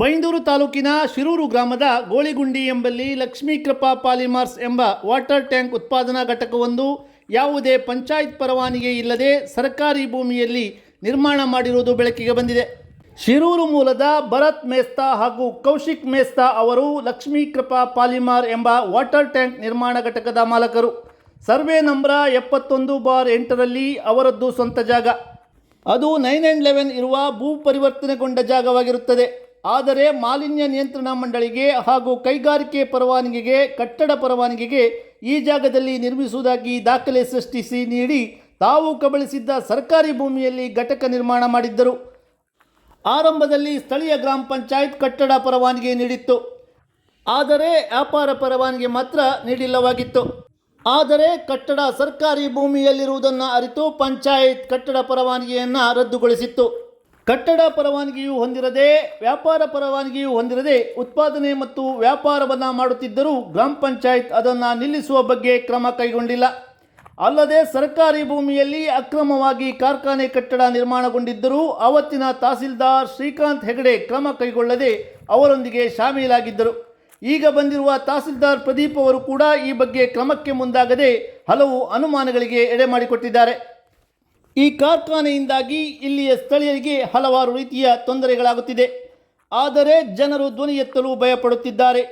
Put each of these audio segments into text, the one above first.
ಬೈಂದೂರು ತಾಲೂಕಿನ ಶಿರೂರು ಗ್ರಾಮದ ಗೋಳಿಗುಂಡಿ ಎಂಬಲ್ಲಿ ಲಕ್ಷ್ಮೀಕೃಪಾ ಪಾಲಿಮಾರ್ಸ್ ಎಂಬ ವಾಟರ್ ಟ್ಯಾಂಕ್ ಉತ್ಪಾದನಾ ಘಟಕವೊಂದು ಯಾವುದೇ ಪಂಚಾಯತ್ ಪರವಾನಿಗೆ ಇಲ್ಲದೆ ಸರ್ಕಾರಿ ಭೂಮಿಯಲ್ಲಿ ನಿರ್ಮಾಣ ಮಾಡಿರುವುದು ಬೆಳಕಿಗೆ ಬಂದಿದೆ. ಶಿರೂರು ಮೂಲದ ಭರತ್ ಮೇಸ್ತಾ ಹಾಗೂ ಕೌಶಿಕ್ ಮೇಸ್ತಾ ಅವರು ಲಕ್ಷ್ಮೀಕೃಪಾ ಪಾಲಿಮಾರ್ ಎಂಬ ವಾಟರ್ ಟ್ಯಾಂಕ್ ನಿರ್ಮಾಣ ಘಟಕದ ಮಾಲಕರು. ಸರ್ವೆ ನಂಬರ ಎಪ್ಪತ್ತೊಂದು ಬಾರ್ ಎಂಟರಲ್ಲಿ ಅವರದ್ದು ಸ್ವಂತ ಜಾಗ. ಅದು ನೈನ್ ಆ್ಯಂಡ್ ಲೆವೆನ್ ಇರುವ ಭೂ ಪರಿವರ್ತನೆಗೊಂಡ ಜಾಗವಾಗಿರುತ್ತದೆ. ಆದರೆ ಮಾಲಿನ್ಯ ನಿಯಂತ್ರಣ ಮಂಡಳಿಗೆ ಹಾಗೂ ಕೈಗಾರಿಕೆ ಪರವಾನಗಿಗೆ, ಕಟ್ಟಡ ಪರವಾನಗಿಗೆ ಈ ಜಾಗದಲ್ಲಿ ನಿರ್ಮಿಸುವುದಾಗಿ ದಾಖಲೆ ಸೃಷ್ಟಿಸಿ ನೀಡಿ ತಾವು ಕಬಳಿಸಿದ್ದ ಸರ್ಕಾರಿ ಭೂಮಿಯಲ್ಲಿ ಘಟಕ ನಿರ್ಮಾಣ ಮಾಡಿದ್ದರು. ಆರಂಭದಲ್ಲಿ ಸ್ಥಳೀಯ ಗ್ರಾಮ ಪಂಚಾಯತ್ ಕಟ್ಟಡ ಪರವಾನಗಿ ನೀಡಿತ್ತು. ಆದರೆ ವ್ಯಾಪಾರ ಪರವಾನಗಿ ಮಾತ್ರ ನೀಡಿಲ್ಲವಾಗಿತ್ತು. ಆದರೆ ಕಟ್ಟಡ ಸರ್ಕಾರಿ ಭೂಮಿಯಲ್ಲಿರುವುದನ್ನು ಅರಿತು ಪಂಚಾಯತ್ ಕಟ್ಟಡ ಪರವಾನಗಿಯನ್ನು ರದ್ದುಗೊಳಿಸಿತ್ತು. ಕಟ್ಟಡ ಪರವಾನಗಿಯು ಹೊಂದಿರದೆ, ವ್ಯಾಪಾರ ಪರವಾನಗಿಯು ಹೊಂದಿರದೆ ಉತ್ಪಾದನೆ ಮತ್ತು ವ್ಯಾಪಾರವನ್ನು ಮಾಡುತ್ತಿದ್ದರೂ ಗ್ರಾಮ ಪಂಚಾಯತ್ ಅದನ್ನು ನಿಲ್ಲಿಸುವ ಬಗ್ಗೆ ಕ್ರಮ ಕೈಗೊಂಡಿಲ್ಲ. ಅಲ್ಲದೆ ಸರ್ಕಾರಿ ಭೂಮಿಯಲ್ಲಿ ಅಕ್ರಮವಾಗಿ ಕಾರ್ಖಾನೆ ಕಟ್ಟಡ ನಿರ್ಮಾಣಗೊಂಡಿದ್ದರೂ ಅವತ್ತಿನ ತಹಸೀಲ್ದಾರ್ ಶ್ರೀಕಾಂತ್ ಹೆಗಡೆ ಕ್ರಮ ಕೈಗೊಳ್ಳದೆ ಅವರೊಂದಿಗೆ ಶಾಮೀಲಾಗಿದ್ದರು. ಈಗ ಬಂದಿರುವ ತಹಸೀಲ್ದಾರ್ ಪ್ರದೀಪ್ ಅವರು ಕೂಡ ಈ ಬಗ್ಗೆ ಕ್ರಮಕ್ಕೆ ಮುಂದಾಗದೆ ಹಲವು ಅನುಮಾನಗಳಿಗೆ ಎಡೆ ಮಾಡಿಕೊಟ್ಟಿದ್ದಾರೆ. ಈ ಕಾರ್ಖಾನೆಯಿಂದಾಗಿ ಇಲ್ಲಿಯ ಸ್ಥಳೀಯರಿಗೆ ಹಲವಾರು ರೀತಿಯ ತೊಂದರೆಗಳಾಗುತ್ತಿದೆ. ಆದರೆ ಜನರು ಧ್ವನಿ ಎತ್ತಲು ಭಯಪಡುತ್ತಿದ್ದಾರೆ.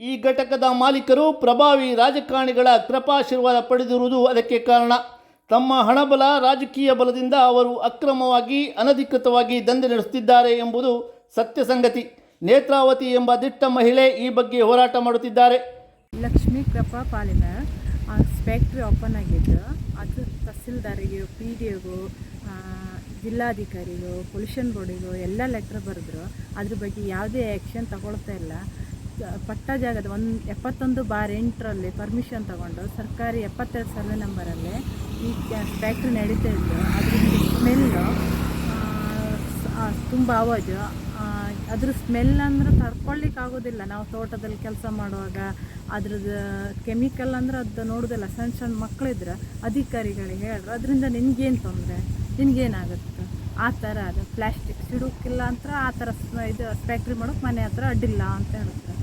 ಈ ಘಟಕದ ಮಾಲೀಕರು ಪ್ರಭಾವಿ ರಾಜಕಾರಣಿಗಳ ಕೃಪಾಶೀರ್ವಾದ ಪಡೆದಿರುವುದು ಅದಕ್ಕೆ ಕಾರಣ. ತಮ್ಮ ಹಣಬಲ ರಾಜಕೀಯ ಬಲದಿಂದ ಅವರು ಅಕ್ರಮವಾಗಿ, ಅನಧಿಕೃತವಾಗಿ ದಂಧೆ ನಡೆಸುತ್ತಿದ್ದಾರೆ ಎಂಬುದು ಸತ್ಯ ಸಂಗತಿ. ನೇತ್ರಾವತಿ ಎಂಬ ದಿಟ್ಟ ಮಹಿಳೆ ಈ ಬಗ್ಗೆ ಹೋರಾಟ ಮಾಡುತ್ತಿದ್ದಾರೆ. Lakshmi Krupa polymer factory open ಆಗಿದ್ದು ಅದು ತಹಸೀಲ್ದಾರಿಗೆ ಪಿ ಡಿ ಒಗೂ ಜಿಲ್ಲಾಧಿಕಾರಿಗೂ ಪೊಲ್ಯೂಷನ್ ಬೋರ್ಡಿಗೂ ಎಲ್ಲ ಲೆಟ್ರ್ ಬರೆದ್ರು. ಅದ್ರ ಬಗ್ಗೆ ಯಾವುದೇ ಆ್ಯಕ್ಷನ್ ತಗೊಳ್ತಾ ಇಲ್ಲ. ಪಟ್ಟ ಜಾಗದ ಒಂದು ಎಪ್ಪತ್ತೊಂದು ಬಾರ್ ಎಂಟರಲ್ಲಿ ಪರ್ಮಿಷನ್ ತಗೊಂಡು ಸರ್ಕಾರಿ ಎಪ್ಪತ್ತೆರಡು ಸರ್ವೆ ನಂಬರಲ್ಲಿ ಈ ಫ್ಯಾಕ್ಟ್ರಿ ನಡೀತಾ ಇದ್ದು ಅದ್ರ ಸ್ಮೆಲ್ಲು ತುಂಬ ಆವಾಜು. ಆ, ಅದ್ರ ಸ್ಮೆಲ್ ಅಂದ್ರೆ ತರ್ಕೊಳ್ಳಿಕ್ಕಾಗೋದಿಲ್ಲ ನಾವು ತೋಟದಲ್ಲಿ ಕೆಲಸ ಮಾಡುವಾಗ ಅದ್ರದ್ದು ಕೆಮಿಕಲ್ ಅಂದ್ರೆ ಅದು ನೋಡೋದಿಲ್ಲ, ಸಣ್ಣ ಸಣ್ಣ ಮಕ್ಕಳಿದ್ರೆ ಅಧಿಕಾರಿಗಳಿಗೆ ಹೇಳ್ರು, ಅದರಿಂದ ನಿನಗೇನು ತೊಂದರೆ? ನಿನಗೇನಾಗುತ್ತೆ ಆ ಥರ ಅದು. ಪ್ಲಾಸ್ಟಿಕ್ ಸಿಡುಕಿಲ್ಲ ಅಂತ ಆ ಥರ ಇದು ಫ್ಯಾಕ್ಟ್ರಿ ಮಾಡೋಕೆ ಮನೆ ಹತ್ರ ಅಡ್ಡಿಲ್ಲ ಅಂತ ಹೇಳುತ್ತೆ.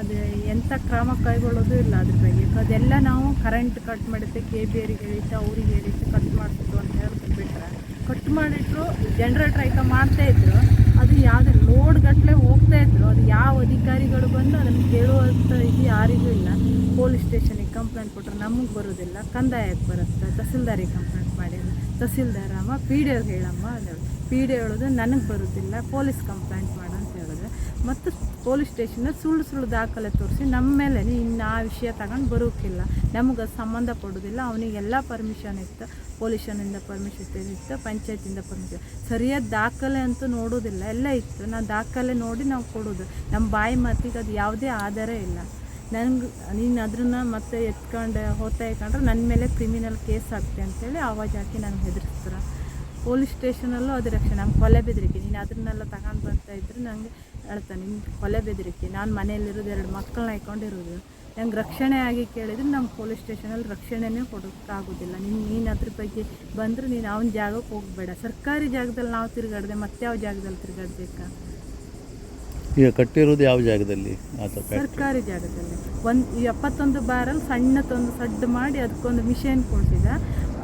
ಅದು ಎಂಥ ಕ್ರಮ ಕೈಗೊಳ್ಳೋದು ಇಲ್ಲ ಅದ್ರ ಬಗ್ಗೆ. ಅದೆಲ್ಲ ನಾವು ಕರೆಂಟ್ ಕಟ್ ಮಾಡಿದ್ದೆ ಕೆ ಬಿ ಅವರಿಗೆ ಹೇಳಿದ್ದೆ, ಅವ್ರಿಗೆ ಹೇಳಿದ್ದೆ ಕಟ್ ಮಾಡಿಸಿದ್ದು ಅಂತ ಹೇಳ್ಬಿಟ್ಟು ಬಿಟ್ರೆ ಕಟ್ ಮಾಡಿಟ್ರು ಜನ್ರೇಟ್ರ್ ಮಾಡ್ತಾ ಇದ್ರು, ಅದು ಯಾವುದೇ ಲೋಡ್ ಗಟ್ಟಲೆ ಹೋಗ್ತಾ ಇದ್ರು. ಅದು ಯಾವ ಅಧಿಕಾರಿಗಳು ಬಂದು ಅದನ್ನು ಕೇಳುವಂಥ ಇದು ಯಾರಿಗೂ ಇಲ್ಲ. ಪೊಲೀಸ್ ಸ್ಟೇಷನಿಗೆ ಕಂಪ್ಲೇಂಟ್ ಕೊಟ್ಟರೆ ನಮಗೆ ಬರೋದಿಲ್ಲ, ಕಂದಾಯಕ್ಕೆ ಬರುತ್ತೆ, ತಹಸೀಲ್ದಾರಿಗೆ ಕಂಪ್ಲೇಂಟ್ ಮಾಡಿ ತಹಸೀಲ್ದಾರ ಅಮ್ಮ ಪಿ ಡಿ ಹೇಳಮ್ಮ ಪಿ ಡಿ ಹೇಳೋದು, ನನಗೆ ಬರೋದಿಲ್ಲ, ಪೊಲೀಸ್ ಕಂಪ್ಲೇಂಟ್ ಮಾಡು ಅಂತ ಹೇಳಿದ್ರೆ ಮತ್ತು ಪೊಲೀಸ್ ಸ್ಟೇಷನ್ನ ಸುಳ್ಳು ಸುಳ್ಳು ದಾಖಲೆ ತೋರಿಸಿ ನಮ್ಮ ಮೇಲೆ ಇನ್ನು ಆ ವಿಷಯ ತಗೊಂಡು ಬರೋಕ್ಕಿಲ್ಲ. ನಮಗೆ ಸಂಬಂಧ ಪಡೋದಿಲ್ಲ ಅವನಿಗೆಲ್ಲ ಪರ್ಮಿಷನ್ ಇತ್ತು. ಪೊಲೀಷನಿಂದ ಪರ್ಮಿಷನ್ ಇತ್ತು, ಪಂಚಾಯತಿಂದ ಪರ್ಮಿಷನ್ ಸರಿಯಾದ ದಾಖಲೆ ಅಂತೂ ನೋಡೋದಿಲ್ಲ ಎಲ್ಲ ಇತ್ತು. ನಾವು ದಾಖಲೆ ನೋಡಿ ನಾವು ಕೊಡೋದು ನಮ್ಮ ಬಾಯಿ ಮಾತಿಗೆ ಅದು ಯಾವುದೇ ಆಧಾರ ಇಲ್ಲ. ನನಗೆ ನೀನು ಅದನ್ನ ಮತ್ತೆ ಎತ್ಕೊಂಡು ಹೋಗ್ತಾ ಇಟ್ಕೊಂಡ್ರೆ ನನ್ನ ಮೇಲೆ ಕ್ರಿಮಿನಲ್ ಕೇಸ್ ಆಗ್ತೆ ಅಂತೇಳಿ ಆವಾಜ್ ಹಾಕಿ ನನಗೆ ಹೆದರಿಸ್ತಾರೆ. ಪೊಲೀಸ್ ಸ್ಟೇಷನಲ್ಲೂ ಅದು ರಕ್ಷಣೆ. ನಮ್ಮ ಕೊಲೆ ಬೆದರಿಕೆ. ನೀನು ಅದನ್ನೆಲ್ಲ ತಗೊಂಡು ಬರ್ತಾ ಇದ್ರೆ ನನಗೆ ಹೇಳ್ತಾನೆ ನಿನ್ನ ಕೊಲೆ ಬೆದರಿಕೆ. ನಾನು ಮನೆಯಲ್ಲಿರೋದು ಎರಡು ಮಕ್ಕಳನ್ನ ಇಟ್ಕೊಂಡಿರೋದು ನಂಗೆ ರಕ್ಷಣೆ ಆಗಿ ಕೇಳಿದ್ರೆ ನಮ್ಮ ಪೊಲೀಸ್ ಸ್ಟೇಷನಲ್ಲಿ ರಕ್ಷಣೆನೇ ಕೊಡೋಕ್ಕಾಗೋದಿಲ್ಲ. ನಿಮ್ಮ ನೀನು ಅದ್ರ ಬಗ್ಗೆ ಬಂದರೆ ನೀನು ಅವನ ಜಾಗಕ್ಕೆ ಹೋಗಬೇಡ. ಸರ್ಕಾರಿ ಜಾಗದಲ್ಲಿ ನಾವು ತಿರುಗಾಡ್ದೆ ಮತ್ತೆ ಯಾವ ಜಾಗದಲ್ಲಿ ತಿರುಗಾಡ್ಬೇಕಾ? ಈಗ ಕಟ್ಟಿರೋದು ಯಾವ ಜಾಗದಲ್ಲಿ? ಸರ್ಕಾರಿ ಜಾಗದಲ್ಲಿ. ಒಂದು ಎಪ್ಪತ್ತೊಂದು ಬಾರಲ್ಲಿ ಸಣ್ಣದೊಂದು ಸಡ್ ಮಾಡಿ ಅದಕ್ಕೊಂದು ಮಿಷನ್ ಕೊಡ್ತಿದ್ದ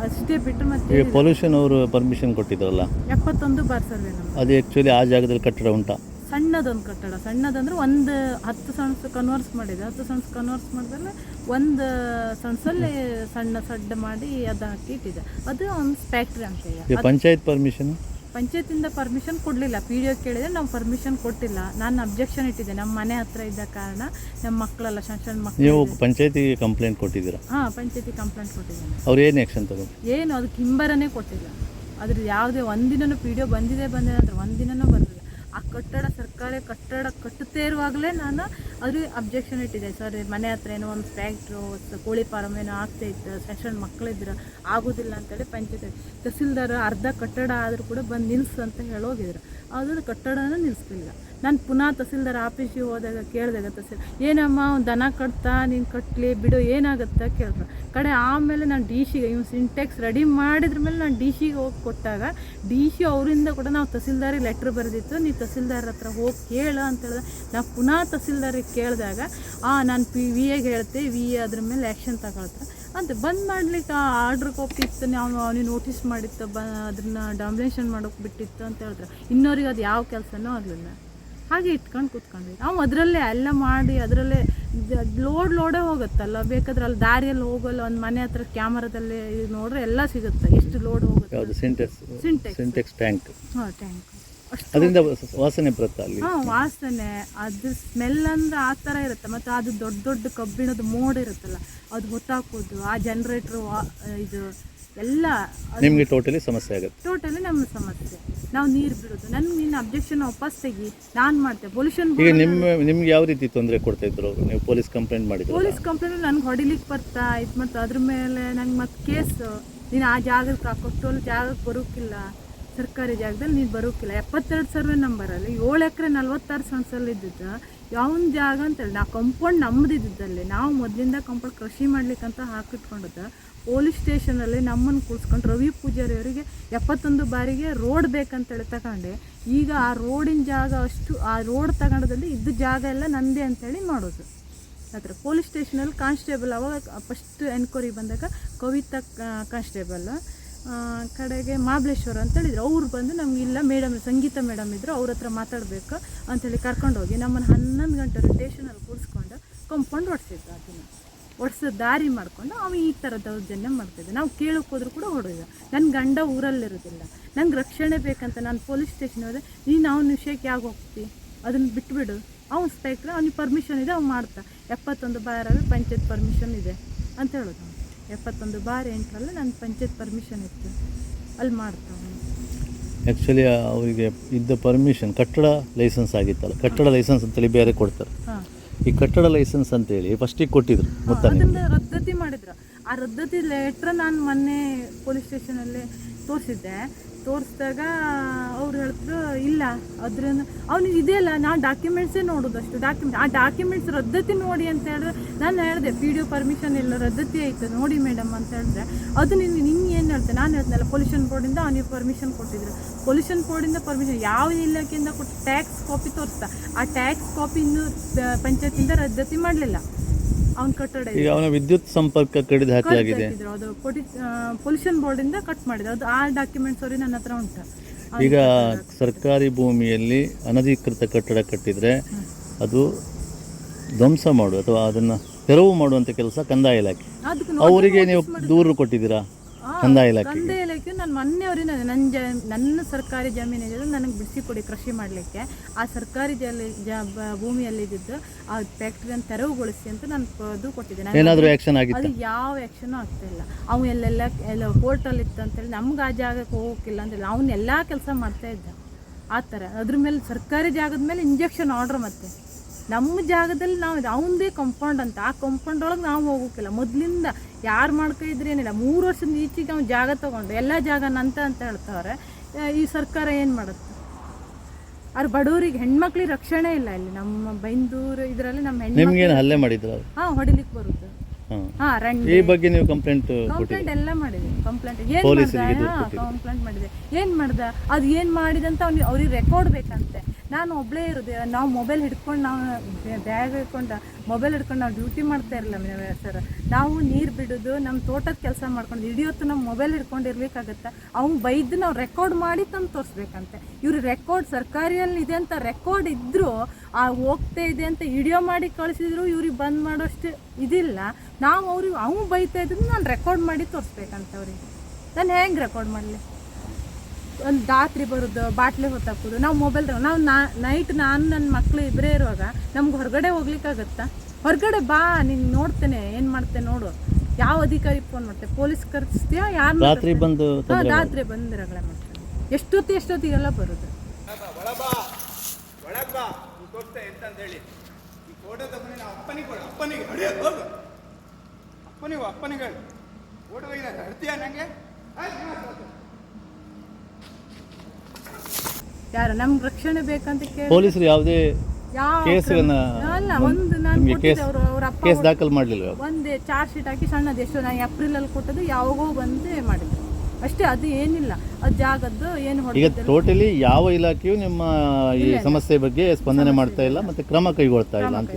ಅಷ್ಟೇ ಬಿಟ್ಟರೆ ಮತ್ತೆ ಪೊಲ್ಯೂಷನ್ ಅವರು ಪರ್ಮಿಷನ್ ಕೊಟ್ಟಿದ್ರಲ್ಲ? ಎಪ್ಪತ್ತೊಂದು ಬಾರ್ ಸರ್ವೆ ಅದು ಆ್ಯಕ್ಚುಲಿ ಆ ಜಾಗದಲ್ಲಿ ಕಟ್ಟಡ ಉಂಟಾ? ಸಣ್ಣದೊಂದು ಕಟ್ಟಡ. ಸಣ್ಣದಂದ್ರೆ ಒಂದು ಹತ್ತು ಸಣ್ಸ್ ಕನ್ವರ್ಸ್ ಮಾಡಿದೆ. ಹತ್ತು ಸಣ್ಣ ಕನ್ವರ್ಸ್ ಮಾಡಿದ್ರೆ ಒಂದು ಸಣ್ಸಲ್ಲಿ ಸಣ್ಣ ಸಡ್ಡ ಮಾಡಿ ಅದು ಹಾಕಿ ಇಟ್ಟಿದೆ ಅದು ಒಂದು ಫ್ಯಾಕ್ಟ್ರಿ ಅಂತ ಈಗ ಪಂಚಾಯತ್ ಪರ್ಮಿಷನ್ ಪಂಚಾಯತಿಂದ ಪರ್ಮಿಷನ್ ಕೊಡಲಿಲ್ಲ. ಪಿ ಡಿ ಒ ಕೇಳಿದ್ರೆ ನಾವು ಪರ್ಮಿಷನ್ ಕೊಟ್ಟಿಲ್ಲ. ನಾನು ಅಬ್ಜೆಕ್ಷನ್ ಇಟ್ಟಿದ್ದೆ. ನಮ್ಮ ಮನೆ ಹತ್ರ ಇದ್ದ ಕಾರಣ ನಮ್ಮ ಮಕ್ಕಳೆಲ್ಲ ಸಣ್ಣ ಸಣ್ಣ ಮಕ್ಕಳು ನೀವು ಪಂಚಾಯತಿಗೆ ಕಂಪ್ಲೇಂಟ್ ಕೊಟ್ಟಿದ್ದೀರಾ? ಹಾಂ ಪಂಚಾಯತಿ ಕಂಪ್ಲೇಂಟ್ ಕೊಟ್ಟಿದ್ದೀನಿ. ಅವ್ರು ಏನು ಆ್ಯಕ್ಷನ್ ತಗೊಂಡು ಏನು ಅದಕ್ಕೆ ಹಿಂಬರನೇ ಕೊಟ್ಟಿಲ್ಲ. ಅದ್ರ ಯಾವುದೇ ಒಂದಿನೂ ಪಿ ಡಿ ಒ ಬಂದಿದೆ ಬಂದಿದೆ ಅಂದ್ರೆ ಒಂದಿನನೂ ಬರಲಿಲ್ಲ ಆ ಕಟ್ಟಡ ಸರ್ಕಾರಿ ಕಟ್ಟಡ ಕಟ್ಟುತ್ತೇ ಇರುವಾಗಲೇ ನಾನು ಅದು ಅಬ್ಜೆಕ್ಷನ್ ಇಟ್ಟಿದ್ದೆ. ಸರ್, ಮನೆ ಹತ್ರ ಏನೋ ಒಂದು ಫ್ಯಾಕ್ಟ್ರು ಕೋಳಿ ಫಾರಮ್ ಏನೋ ಆಗ್ತಾ ಇತ್ತು ಸಣ್ಣ ಮಕ್ಕಳಿದ್ರು ಆಗೋದಿಲ್ಲ ಅಂತೇಳಿ ಪಂಚಾಯತ್ ತಹಸೀಲ್ದಾರ್ ಅರ್ಧ ಕಟ್ಟಡ ಆದರೂ ಕೂಡ ಬಂದು ನಿಲ್ಲಿಸು ಅಂತ ಹೇಳೋಗಿದ್ರು ಆದರೂ ಕಟ್ಟಡನ ನಿಲ್ಲಿಸ್ಲಿಲ್ಲ ನಾನು ಪುನಃ ತಹಸೀಲ್ದಾರ್ ಆಫೀಸಿಗೆ ಹೋದಾಗ ಕೇಳಿದಾಗ ತಹಸೀಲ್, ಏನಮ್ಮ ಒಂದು ದನ ಕಟ್ತಾ, ನೀನು ಕಟ್ಟಲಿ ಬಿಡು, ಏನಾಗುತ್ತೆ ಕೇಳಿದ್ರು. ಕಡೆ ಆಮೇಲೆ ನಾನು ಡಿ ಸಿಗೆ, ಇವ್ನು ಸಿಂಟೆಕ್ಸ್ ರೆಡಿ ಮಾಡಿದ್ರ ಮೇಲೆ ನಾನು ಡಿ ಸಿಗೆ ಹೋಗಿ ಕೊಟ್ಟಾಗ, ಡಿ ಸಿ ಅವರಿಂದ ಕೂಡ ನಾವು ತಹಸೀಲ್ದಾರಿಗೆ ಲೆಟ್ರ್ ಬರೆದಿತ್ತು ನೀವು ತಹಸೀಲ್ದಾರ್ ಹತ್ರ ಹೋಗಿ ಕೇಳು ಅಂತ ಹೇಳಿದ್ರೆ ನಾವು ಪುನಃ ತಹಸೀಲ್ದಾರಿಗೆ ಕೇಳಿದಾಗ, ಆ, ನಾನು ಪಿ, ವಿ ಎಗೆ ಹೇಳ್ತೆ, ವಿ ಎ ಅದ್ರ ಮೇಲೆ ಆ್ಯಕ್ಷನ್ ತಗೊಳ್ತಾರೆ ಅಂತ ಬಂದ್ ಮಾಡ್ಲಿಕ್ಕೆ ಆರ್ಡ್ರ್ ಕಾಪಿ ಇತ್ತು, ನಾವು ಅವನಿಗೆ ನೋಟಿಸ್ ಮಾಡಿತ್ತು, ಬ ಅದನ್ನ ಡಾಮಿನೇಷನ್ ಮಾಡೋಕೆ ಬಿಟ್ಟಿತ್ತು ಅಂತ ಹೇಳಿದ್ರೆ. ಇನ್ನೋರಿಗೆ ಅದು ಯಾವ ಕೆಲಸನೂ ಆಗಲಿಲ್ಲ. ಹಾಗೆ ಇಟ್ಕೊಂಡು ಕೂತ್ಕೊಂಡ್ವಿ. ನಾವು ಅದರಲ್ಲೇ ಎಲ್ಲ ಮಾಡಿ ಅದರಲ್ಲೇ ಲೋಡ್ ಲೋಡೇ ಹೋಗುತ್ತಲ್ಲ ಬೇಕಾದ್ರೆ ಅಲ್ಲಿ ದಾರಿಯಲ್ಲಿ ಹೋಗಲ್ಲ ಒಂದು ಮನೆ ಹತ್ರ ಕ್ಯಾಮರಾದಲ್ಲಿ ಇದು ನೋಡ್ರೆ ಎಲ್ಲ ಸಿಗುತ್ತೆ ಎಷ್ಟು ಲೋಡ್ ಹೋಗುತ್ತೆ. ಸಿಂಟೆಕ್ಸ್ ಸಿಂಟೆಕ್ಸ್ ಸಿಂಟೆಕ್ಸ್ ಟ್ಯಾಂಕ್ ಹಾಂ ಟ್ಯಾಂಕ್ ಅಷ್ಟು ಅದರಿಂದ ವಾಸನೆ ಬರುತ್ತೆ ಅಲ್ಲಿ? ಹಾಂ ವಾಸನೆ ಅದು ಸ್ಮೆಲ್ ಅಂದ್ರೆ ಆ ಥರ ಇರುತ್ತೆ ಮತ್ತು ಅದು ದೊಡ್ಡ ದೊಡ್ಡ ಕಬ್ಬಿಣದ ಮೋಡ್ ಇರುತ್ತಲ್ಲ ಅದು ಹೊತ್ತಾಕೋದು ಆ ಜನ್ರೇಟ್ರು ಇದು ಎಲ್ಲ ನಿಮಗೆ ಟೋಟಲಿ ಸಮಸ್ಯೆ ಆಗುತ್ತೆ. ಟೋಟಲಿ ನಮ್ಮ ಸಮಸ್ಯೆ. ನಾವು ನೀರು ಬಿಡೋದು. ನನ್ಗೆ ನಿನ್ನ ಅಬ್ಜೆಕ್ಷನ್ ವಾಪಸ್ ತೆಗಿ ನಾನು ಮಾಡ್ತೆ. ಪೊಲ್ಯೂಷನ್ ಈಗ ನಿಮ್ಮ ನಿಮ್ಗೆ ಯಾವ ರೀತಿ ತೊಂದರೆ ಕೊಡ್ತಾ ಇದ್ರು? ಅವರು ನೀವು ಪೊಲೀಸ್ ಕಂಪ್ಲೇಂಟ್ ಮಾಡಿದ್ರು ಪೊಲೀಸ್ ಕಂಪ್ಲೇಂಟ್ ನನ್ಗೆ ಹೊಡಿಲಿಕ್ಕೆ ಬರ್ತಾ ಇದು ಮತ್ತು ಅದ್ರ ಮೇಲೆ ನಂಗೆ ಮತ್ತೆ ಕೇಸ್ ನೀನು ಆ ಜಾಗಕ್ಕೆ ಕೊಟ್ಟೋಲ್ ಜಾಗಕ್ಕೆ ಬರೋಕ್ಕಿಲ್ಲ ಸರ್ಕಾರಿ ಜಾಗದಲ್ಲಿ ನೀನು ಬರೋಕ್ಕಿಲ್ಲ ಎಪ್ಪತ್ತೆರಡು ಸರ್ವೆ ನಂಬರಲ್ಲಿ ಏಳು ಎಕರೆ ನಲ್ವತ್ತಾರು ಸೆನ್ಸಲ್ಲಿ ಇದ್ದಿದ್ದು ಯಾವನ್ ಜಾಗ ಅಂತೇಳಿ ನಾವು ಕಂಪೌಂಡ್ ನಮ್ಮದಿದ್ದಲ್ಲಿ ನಾವು ಮೊದಲಿಂದ ಕಂಪೌಂಡ್ ಕೃಷಿ ಮಾಡ್ಲಿಕ್ಕಂತ ಹಾಕಿಟ್ಕೊಂಡದ್ದು ಪೊಲೀಸ್ ಸ್ಟೇಷನಲ್ಲಿ ನಮ್ಮನ್ನು ಕೂರಿಸ್ಕೊಂಡು ರವಿ ಪೂಜಾರಿ ಅವರಿಗೆ ಎಪ್ಪತ್ತೊಂದು ಬಾರಿಗೆ ರೋಡ್ ಬೇಕಂತೇಳಿ ತಗೊಂಡೆ. ಈಗ ಆ ರೋಡಿನ ಜಾಗ ಅಷ್ಟು ಆ ರೋಡ್ ತಗೊಂಡದಲ್ಲಿ ಇದ್ದ ಜಾಗ ಎಲ್ಲ ನಂದೇ ಅಂತೇಳಿ ಮಾಡೋದು. ಹತ್ರ ಪೊಲೀಸ್ ಸ್ಟೇಷನಲ್ಲಿ ಕಾನ್ಸ್ಟೇಬಲ್ ಅವಾಗ ಫಸ್ಟ್ ಎನ್ಕ್ವೈರಿ ಬಂದಾಗ ಕವಿತಾ ಕಾನ್ಸ್ಟೇಬಲ್ ಕಡೆಗೆ ಮಹಾಬಲೇಶ್ವರ ಅಂತೇಳಿದ್ರು ಅವ್ರು ಬಂದು ನಮ್ಗೆ ಇಲ್ಲ ಮೇಡಮ್, ಸಂಗೀತ ಮೇಡಮ್ ಇದ್ದರು ಅವ್ರ ಹತ್ರ ಮಾತಾಡಬೇಕು ಅಂತೇಳಿ ಕರ್ಕೊಂಡೋಗಿ ನಮ್ಮನ್ನು ಹನ್ನೊಂದು ಗಂಟೆ ಸ್ಟೇಷನಲ್ಲಿ ಕೂರಿಸ್ಕೊಂಡು ಕಂಪೌಂಡ್ ಹೊಡ್ಸಿದ್ರು ಅದನ್ನು. ಒಡ್ಸೋ ದಾರಿ ಮಾಡ್ಕೊಂಡು ಅವ ಈ ಥರ ದೌರ್ಜನ್ಯ ಮಾಡ್ತಿದ್ದೆ. ನಾವು ಕೇಳಕ್ಕೆ ಹೋದ್ರು ಕೂಡ ಹೊಡೆದ ನನ್ನ ಗಂಡ ಊರಲ್ಲಿರೋದಿಲ್ಲ. ನಂಗೆ ರಕ್ಷಣೆ ಬೇಕಂತ ನಾನು ಪೊಲೀಸ್ ಸ್ಟೇಷನ್ ಹೋದೆ ನೀನು ಅವನ ವಿಷಯಕ್ಕೆ ಯಾಕೆ ಹೋಗ್ತಿ? ಅದನ್ನು ಬಿಟ್ಬಿಡು. ಅವ್ನು ಸ್ಪೈಕ್ರೆ ಅವ್ನಿಗೆ ಪರ್ಮಿಷನ್ ಇದೆ ಅವ್ನು ಮಾಡ್ತಾ. ಎಪ್ಪತ್ತೊಂದು ಬಾರಲ್ಲಿ ಪಂಚಾಯತ್ ಪರ್ಮಿಷನ್ ಇದೆ ಅಂತ ಹೇಳೋದು. ಎಪ್ಪತ್ತೊಂದು ಬಾರ್ ಎಂಟರಲ್ಲಿ ನನ್ನ ಪಂಚಾಯತ್ ಪರ್ಮಿಷನ್ ಇತ್ತು. ಅಲ್ಲಿ ಮಾಡ್ತಾ ಅವ್ನು. ಆ್ಯಕ್ಚುಲಿ ಅವರಿಗೆ ಇದ್ದ ಪರ್ಮಿಷನ್ ಕಟ್ಟಡ ಲೈಸೆನ್ಸ್ ಆಗಿತ್ತಲ್ಲ. ಕಟ್ಟಡ ಲೈಸೆನ್ಸ್ ಅಂತೇಳಿ ಬೇರೆ ಕೊಡ್ತಾರೆ. ಹಾಂ. ಈ ಕಟ್ಟಡ ಲೈಸೆನ್ಸ್ ಅಂತೇಳಿ ಫಸ್ಟಿಗೆ ಕೊಟ್ಟಿದ್ರು ಮೊತ್ತ ಅದನ್ನ ರದ್ದತಿ ಮಾಡಿದ್ರು. ಆ ರದ್ದತಿ ಲೆಟ್ರ್ ನಾನು ಮೊನ್ನೆ ಪೊಲೀಸ್ ಸ್ಟೇಷನಲ್ಲಿ ತೋರಿಸಿದ್ದೆ. ತೋರಿಸಿದಾಗ ಅವ್ರು ಹೇಳಿದ್ರು ಇಲ್ಲ ಅದ್ರಿಂದ ಅವ್ನಿಗೆ ಇದೆಯಲ್ಲ ನಾನು ಡಾಕ್ಯುಮೆಂಟ್ಸೇ ನೋಡೋದು ಅಷ್ಟು ಡಾಕ್ಯುಮೆಂಟ್ ಆ ಡಾಕ್ಯುಮೆಂಟ್ಸ್ ರದ್ದತಿ ನೋಡಿ ಅಂತ ಹೇಳಿದ್ರೆ ನಾನು ಹೇಳಿದೆ ಪಿ ಡಿ ಒ ಪರ್ಮಿಷನ್ ಇಲ್ಲ ರದ್ದತಿ ಆಯ್ತು ನೋಡಿ ಮೇಡಮ್ ಅಂತ ಹೇಳಿದ್ರೆ. ಅದು ನಿನ್ನ ನಿಂಗೆ ಏನು ಹೇಳ್ತೇನೆ ನಾನು ಹೇಳ್ತೇನಲ್ಲ ಪೊಲ್ಯೂಷನ್ ಬೋರ್ಡಿಂದ ಅವನಿಗೆ ಪರ್ಮಿಷನ್ ಕೊಟ್ಟಿದ್ರು. ಪೊಲ್ಯೂಷನ್ ಬೋರ್ಡಿಂದ ಪರ್ಮಿಷನ್ ಯಾವ ಇಲಾಖೆಯಿಂದ ಕೊಟ್ಟು ಟ್ಯಾಕ್ಸ್ ಕಾಪಿ ತೋರಿಸ್ತಾ. ಆ ಟ್ಯಾಕ್ಸ್ ಕಾಪಿ ಇನ್ನೂ ಪಂಚಾಯತಿಂದ ರದ್ದತಿ ಮಾಡಲಿಲ್ಲ. ಅವನ ಕಟ್ಟಡ. ಈಗ ಅವನ ವಿದ್ಯುತ್ ಸಂಪರ್ಕ ಕಡಿದು ಹಾಕಲಾಗಿದೆ. ಅದು ಕೊಟ್ಟಿ ಪೊಲ್ಯೂಷನ್ ಬೋರ್ಡಿಂದ ಕಟ್ ಮಾಡಿದೆ ಅದು ಆ ಡಾಕ್ಯುಮೆಂಟ್ಸ್ ಅವ್ರಿಗೆ ನನ್ನ ಹತ್ರ ಉಂಟು. ಈಗ ಸರ್ಕಾರಿ ಭೂಮಿಯಲ್ಲಿ ಅನಧಿಕೃತ ಕಟ್ಟಡ ಕಟ್ಟಿದರೆ ಅದು ಧ್ವಂಸ ಮಾಡು ಅಥವಾ ಅದನ್ನು ತೆರವು ಮಾಡುವಂಥ ಕೆಲಸ ಕಂದಾಯ ಇಲಾಖೆ. ಅವರಿಗೆ ನೀವು ದೂರು ಕೊಟ್ಟಿದ್ದೀರಾ? ಕಂದಾಯ ಇಲಾಖೆ ನಾನು ಮೊನ್ನೆ ಅವರಿಂದ ನನ್ನ ಜ ನನ್ನ ಸರ್ಕಾರಿ ನನಗೆ ಬಿಡಿಸಿ ಕೊಡಿ ಕೃಷಿ ಮಾಡಲಿಕ್ಕೆ ಆ ಸರ್ಕಾರಿ ಜಲ್ಲಿ ಜ ಬ- ಭೂಮಿಯಲ್ಲಿ ಇದ್ದಿದ್ದು ಆ ಫ್ಯಾಕ್ಟ್ರಿಯನ್ನು ತೆರವುಗೊಳಿಸಿ ಅಂತ ನಾನು ಅದು ಕೊಟ್ಟಿದ್ದೆ. ನಾನು ಏನಾದರೂ ಆ್ಯಕ್ಷನ್ ಆಗಿತ್ತು? ಅದು ಯಾವ ಆ್ಯಕ್ಷನು ಆಗ್ತಾ ಇಲ್ಲ. ಅವ್ನು ಎಲ್ಲೆಲ್ಲ ಎಲ್ಲ ಹೋಟೆಲ್ ಇತ್ತು ಅಂತೇಳಿ ನಮ್ಗೆ ಆ ಜಾಗಕ್ಕೆ ಹೋಗೋಕ್ಕಿಲ್ಲ ಅಂತೇಳಿ ಅವ್ನು ಎಲ್ಲ ಕೆಲಸ ಮಾಡ್ತಾ ಇದ್ದ. ಆ ಥರ. ಅದ್ರ ಮೇಲೆ ಸರ್ಕಾರಿ ಜಾಗದ ಮೇಲೆ ಇಂಜೆಕ್ಷನ್ ಆರ್ಡ್ರ್ ಮತ್ತೆ. ನಮ್ಮ ಜಾಗದಲ್ಲಿ ನಾವು ಅವನದೇ ಕಂಪೌಂಡ್ ಅಂತ. ಆ ಕಂಪೌಂಡ್ ಒಳಗೆ ನಾವು ಹೋಗೋಕ್ಕಿಲ್ಲ. ಮೊದಲಿಂದ ಯಾರು ಮಾಡ್ಕೊ ಇದ್ರೆ ಏನಿಲ್ಲ ಮೂರು ವರ್ಷದಿಂದ ಈಚೆಗೆ ಅವ್ನು ಜಾಗ ತೊಗೊಂಡು ಎಲ್ಲ ಜಾಗ ನಂತ ಅಂತ ಹೇಳ್ತಾವ್ರೆ. ಈ ಸರ್ಕಾರ ಏನು ಮಾಡುತ್ತೆ? ಅವ್ರ ಬಡವರಿಗೆ ಹೆಣ್ಮಕ್ಳಿಗೆ ರಕ್ಷಣೆ ಇಲ್ಲ ಇಲ್ಲಿ. ನಮ್ಮ ಬೈಂದೂರು ಇದರಲ್ಲಿ ನಮ್ಮ ನಿಮ್ಗೇನು ಹಲ್ಲೆ ಮಾಡಿದ್ರು ಹಾಂ ಹೊಡಿಲಿಕ್ಕೆ ಬರುತ್ತೆ. ಈ ಬಗ್ಗೆ ನೀವು ಕಂಪ್ಲೇಂಟ್ ಕಂಪ್ಲೇಂಟ್ ಎಲ್ಲ ಮಾಡಿದೆ. ಕಂಪ್ಲೇಂಟ್ ಏನು ಮಾಡ್ದ? ಕಂಪ್ಲೇಂಟ್ ಮಾಡಿದೆ. ಏನು ಮಾಡ್ದ? ಅದು ಏನು ಮಾಡಿದಂತ ಅವ್ನಿಗೆ ಅವ್ರಿಗೆ ರೆಕಾರ್ಡ್ ಬೇಕಂತೆ. ನಾನು ಒಬ್ಬಳೇ ಇರೋದು. ನಾವು ಮೊಬೈಲ್ ಹಿಡ್ಕೊಂಡು ನಾವು ಬ್ಯಾಗ್ ಹಿಡ್ಕೊಂಡು ಮೊಬೈಲ್ ಹಿಡ್ಕೊಂಡು ನಾವು ಡ್ಯೂಟಿ ಮಾಡ್ತಾ ಇರಲಿಲ್ಲ ಸರ್. ನಾವು ನೀರು ಬಿಡೋದು ನಮ್ಮ ತೋಟದ ಕೆಲಸ ಮಾಡ್ಕೊಂಡು ಹಿಡಿಯೋತ್ತು ನಮ್ಮ ಮೊಬೈಲ್ ಹಿಡ್ಕೊಂಡಿರ್ಬೇಕಾಗತ್ತೆ ಅವ್ನು ಬೈದು ನಾವು ರೆಕಾರ್ಡ್ ಮಾಡಿ ತಂದು ತೋರಿಸ್ಬೇಕಂತೆ. ಇವ್ರ ರೆಕಾರ್ಡ್ ಸರ್ಕಾರಿಯಲ್ಲಿ ಇದೆ ಅಂತ ರೆಕಾರ್ಡ್ ಇದ್ದರೂ ಆ ಹೋಗ್ತಾ ಇದೆ ಅಂತ ವಿಡಿಯೋ ಮಾಡಿ ಕಳಿಸಿದ್ರು ಇವ್ರಿಗೆ ಬಂದ್ ಮಾಡೋಷ್ಟು ಇದಿಲ್ಲ. ನಾವು ಅವ್ರಿಗೆ ಅವ್ನು ಬೈತಾ ಇದ್ದು ನಾನು ರೆಕಾರ್ಡ್ ಮಾಡಿ ತೋರಿಸ್ಬೇಕಂತ ಅವ್ರಿಗೆ. ನಾನು ಹೆಂಗೆ ರೆಕಾರ್ಡ್ ಮಾಡಲಿ? ಒಂದು ದಾತ್ರಿ ಬರೋದು ಬಾಟ್ಲಿ ಹೊತ್ತಾಕೋದು ನಾವು ಮೊಬೈಲ್ ನಾವು ನಾ ನೈಟ್ ನಾನು ನನ್ನ ಮಕ್ಕಳು ಇಬ್ಬರೇ ಇರುವಾಗ ನಮ್ಗೆ ಹೊರಗಡೆ ಹೋಗ್ಲಿಕ್ಕಾಗತ್ತಾ? ಹೊರಗಡೆ ಬಾ ನೀನು ನೋಡ್ತೇನೆ ಏನು ಮಾಡ್ತೆ ನೋಡು. ಯಾವ ಅಧಿಕಾರಿ ಫೋನ್ ಮಾಡ್ತೆ? ಪೊಲೀಸ್ ಕರ್ಸ್ತೀಯಾ? ಯಾರು ರಾತ್ರಿ ಬಂದು ಹಾಂ ರಾತ್ರಿ ಬಂದು ರಗಳೆ ಮಾಡ್ತಾರೆ. ಎಷ್ಟೊತ್ತಿ ಎಷ್ಟೊತ್ತಿಗೆಲ್ಲ ಬರೋದು? ಒಳಬಾ ಒಳಗ್ ಬಾ ನೀ ತೋರಿಸ್ತೆ ಎಂತ ಅಂತ ಹೇಳಿ ಈ ಫೋಟೋ ತಗೊಂಡು ನಾವು ಅಪ್ಪನಿಗೆ ಕೊಡು ಅಪ್ಪನಿಗೆ ಹೊಡಿಯ ಹೋಗು ಅಪ್ಪನಿಗೆ ಅಪ್ಪನಿಗೆ ಹೇಳು ಫೋಟೋ ತೆಗೆದ ಹಡ್ತೀಯ ನನಗೆ ಯಾರು ನಮ್ಗೆ ರಕ್ಷಣೆ ಬೇಕಂತ ಕೇಳಿ ಪೊಲೀಸರು ಯಾವುದೇ ಯಾವ ಕೇಸನ್ನ ಅಲ್ಲ ಒಂದು ನಾನು ನಿಮಗೆ ಕೇಸ್ ಕೊಟ್ಟಿದ್ದೆ ಅವರು ಅವ್ರ ಅಪ್ಪ ಕೇಸ್ ದಾಖಲು ಮಾಡಲಿಲ್ಲ ಒಂದೇ ಚಾರ್ಜ್ ಶೀಟ್ ಹಾಕಿ ಸಣ್ಣದು ಎಷ್ಟು ನಾನು ಏಪ್ರಿಲಲ್ಲಿ ಕೊಟ್ಟದ್ದು ಯಾವಾಗೋ ಬಂದೇ ಮಾಡಿದ್ರು ಅಷ್ಟೇ ಅದು ಏನಿಲ್ಲ. ಅದು ಜಾಗದ್ದು ಏನು ಈಗ ಟೋಟಲಿ ಯಾವ ಇಲಾಖೆಯು ನಿಮ್ಮ ಈ ಸಮಸ್ಯೆ ಬಗ್ಗೆ ಸ್ಪಂದನೆ ಮಾಡ್ತಾ ಇಲ್ಲ ಮತ್ತೆ ಕ್ರಮ ಕೈಗೊಳ್ತಾ ಇಲ್ಲ ಅಂತ.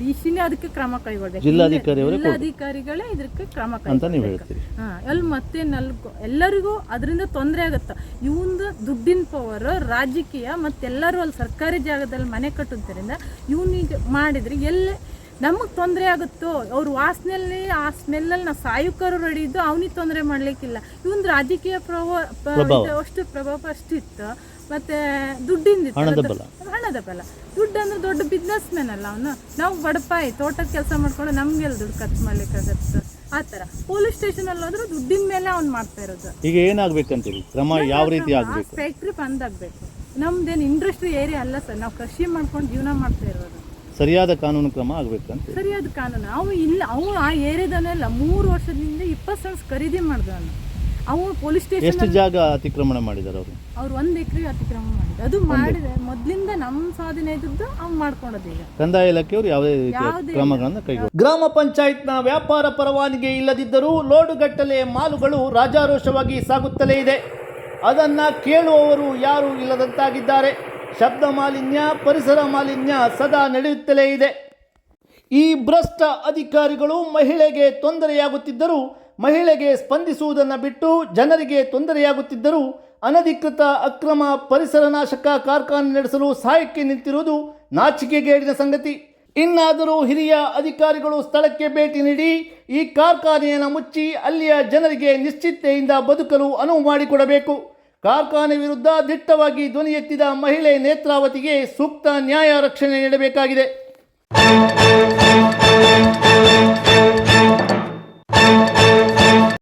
ಕೈಗೊಳ್ಳೋದಿಲ್ಲ ಡಿ ಅದಕ್ಕೆ ಕ್ರಮ ಕೈಗೊಳ್ಬೇಕು. ಜಿಲ್ಲಾಧಿಕಾರಿಗಳೇ. ಜಿಲ್ಲಾಧಿಕಾರಿಗಳೇ ಇದಕ್ಕೆ ಕ್ರಮ ಅಂತ ನೀವು ಕೈಗೊಳ್ಬೇಕು ಹೇಳ್ತೀರಿ. ಹಾ ಅಲ್ಲಿ ಮತ್ತೆ ನಲ್ಗು ಎಲ್ಲರಿಗೂ ಅದರಿಂದ ತೊಂದರೆ ಆಗುತ್ತೆ. ಇವಂದು ದುಡ್ಡಿನ ಪವರ್ ರಾಜಕೀಯ ಮತ್ತೆಲ್ಲರೂ ಅಲ್ಲಿ ಸರ್ಕಾರಿ ಜಾಗದಲ್ಲಿ ಮನೆ ಕಟ್ಟೋದ್ರಿಂದ ಇವನಿಗೆ ಮಾಡಿದ್ರೆ ಎಲ್ಲೇ ನಮಗೆ ತೊಂದರೆ ಆಗುತ್ತೋ ಅವ್ರ ವಾಸನೆಯಲ್ಲಿ ಆ ಸ್ಮೆಲ್ಲಲ್ಲಿ ನಾವು ಸಾಯುಕರು ರೆಡಿ ಇದ್ದು ಅವನಿಗೆ ತೊಂದರೆ ಮಾಡ್ಲಿಕ್ಕಿಲ್ಲ. ಇವನ್ ರಾಜಕೀಯ ಪ್ರಭಾವ ಅಷ್ಟು ಪ್ರಭಾವ ಅಷ್ಟಿತ್ತು ಮತ್ತೆ ದುಡ್ಡಿಂದ ಹಣದ ಬಲ. ಹಣದ ಬಲ. ದುಡ್ಡು ಅಂದ್ರೆ ದೊಡ್ಡ ಬಿಸ್ನೆಸ್ ಮ್ಯಾನ್ ಅಲ್ಲ ಅವನು. ನಾವು ಬಡಪಾಯಿ ತೋಟದ ಕೆಲಸ ಮಾಡ್ಕೊಂಡು ನಮ್ಗೆಲ್ಲ ದುಡ್ಡು ಖರ್ಚು ಮಾಡ್ಲಿಕ್ಕಾಗತ್ತೆ ಆ ಥರ. ಪೊಲೀಸ್ ಸ್ಟೇಷನ್ ಅಲ್ಲಿ ಹೋದ್ರೆ ದುಡ್ಡಿನ ಮೇಲೆ ಅವ್ನು ಮಾಡ್ತಾ ಇರೋದು. ಈಗ ಏನಾಗ್ಬೇಕಂತೀರಿ? ಕ್ರಮ ಯಾವ ರೀತಿ ಆಗಬೇಕು? ಫ್ಯಾಕ್ಟ್ರಿ ಬಂದ್ ಆಗ್ಬೇಕು ನಮ್ದೇನು ಇಂಡಸ್ಟ್ರಿ ಏರಿಯಾ ಅಲ್ಲ ಸರ್. ನಾವು ಕೃಷಿ ಮಾಡ್ಕೊಂಡು ಜೀವನ ಮಾಡ್ತಾ ಇರೋದು. ಸರಿಯಾದ ಕಾನೂನು ಕ್ರಮ ಆಗ್ಬೇಕಂತ ಸರಿಯಾದ ಕಾನೂನು. ಅವು ಇಲ್ಲ. ಅವು ಆ ಏರಿಯಾದನ್ನೆಲ್ಲ ಮೂರು ವರ್ಷದಿಂದ ಇಪ್ಪತ್ತು ಸೆನ್ಸ್ ಖರೀದಿ ಮಾಡ್ದವನು. ಅವು ಪೊಲೀಸ್ ಸ್ಟೇಷನ್ ಎಷ್ಟು ಜಾಗ ಅತಿಕ್ರಮಣ ಮಾಡಿದ್ದಾರೆ ಅವರು? ಅವ್ರು ಒಂದು ಎಕರೆ ಅತಿಕ್ರಮಣ ಮಾಡಿದ್ರು. ಅದು ಮಾಡಿದೆ ಮೊದಲಿಂದ ನಮ್ಮ ಸಾಧನೆ ಇದ್ದದ್ದು ಅವ್ ಮಾಡ್ಕೊಂಡದ್ದು ಈಗ. ಕಂದಾಯ ಇಲಾಖೆಯವರು ಯಾವುದೇ ಯಾವುದೇ ಕ್ರಮಗಳನ್ನು ಕೈಗೊಂಡು ಗ್ರಾಮ ಪಂಚಾಯತ್ನ ವ್ಯಾಪಾರ ಪರವಾನಗಿ ಇಲ್ಲದಿದ್ದರೂ ಲೋಡುಗಟ್ಟಲೆ ಮಾಲುಗಳು ರಾಜಾರೋಷವಾಗಿ ಸಾಗುತ್ತಲೇ ಇದೆ. ಅದನ್ನು ಕೇಳುವವರು ಯಾರು ಇಲ್ಲದಂತಾಗಿದ್ದಾರೆ. ಶಬ್ದ ಮಾಲಿನ್ಯ ಪರಿಸರ ಮಾಲಿನ್ಯ ಸದಾ ನಡೆಯುತ್ತಲೇ ಇದೆ. ಈ ಭ್ರಷ್ಟ ಅಧಿಕಾರಿಗಳು ಮಹಿಳೆಗೆ ತೊಂದರೆಯಾಗುತ್ತಿದ್ದರೂ ಮಹಿಳೆಗೆ ಸ್ಪಂದಿಸುವುದನ್ನು ಬಿಟ್ಟು ಜನರಿಗೆ ತೊಂದರೆಯಾಗುತ್ತಿದ್ದರೂ ಅನಧಿಕೃತ ಅಕ್ರಮ ಪರಿಸರ ನಾಶಕ ಕಾರ್ಖಾನೆ ನಡೆಸಲು ಸಹಾಯಕ್ಕೆ ನಿಂತಿರುವುದು ನಾಚಿಕೆಗೇಡಿನ ಸಂಗತಿ. ಇನ್ನಾದರೂ ಹಿರಿಯ ಅಧಿಕಾರಿಗಳು ಸ್ಥಳಕ್ಕೆ ಭೇಟಿ ನೀಡಿ ಈ ಕಾರ್ಖಾನೆಯನ್ನು ಮುಚ್ಚಿ ಅಲ್ಲಿಯ ಜನರಿಗೆ ನಿಶ್ಚಿತೆಯಿಂದ ಬದುಕಲು ಅನುವು ಮಾಡಿಕೊಡಬೇಕು. ಕಾರ್ಖಾನೆ ವಿರುದ್ಧ ದಿಟ್ಟವಾಗಿ ಧ್ವನಿ ಎತ್ತಿದ ಮಹಿಳೆ ನೇತ್ರಾವತಿಗೆ ಸೂಕ್ತ ನ್ಯಾಯ ರಕ್ಷಣೆ ನೀಡಬೇಕಾಗಿದೆ.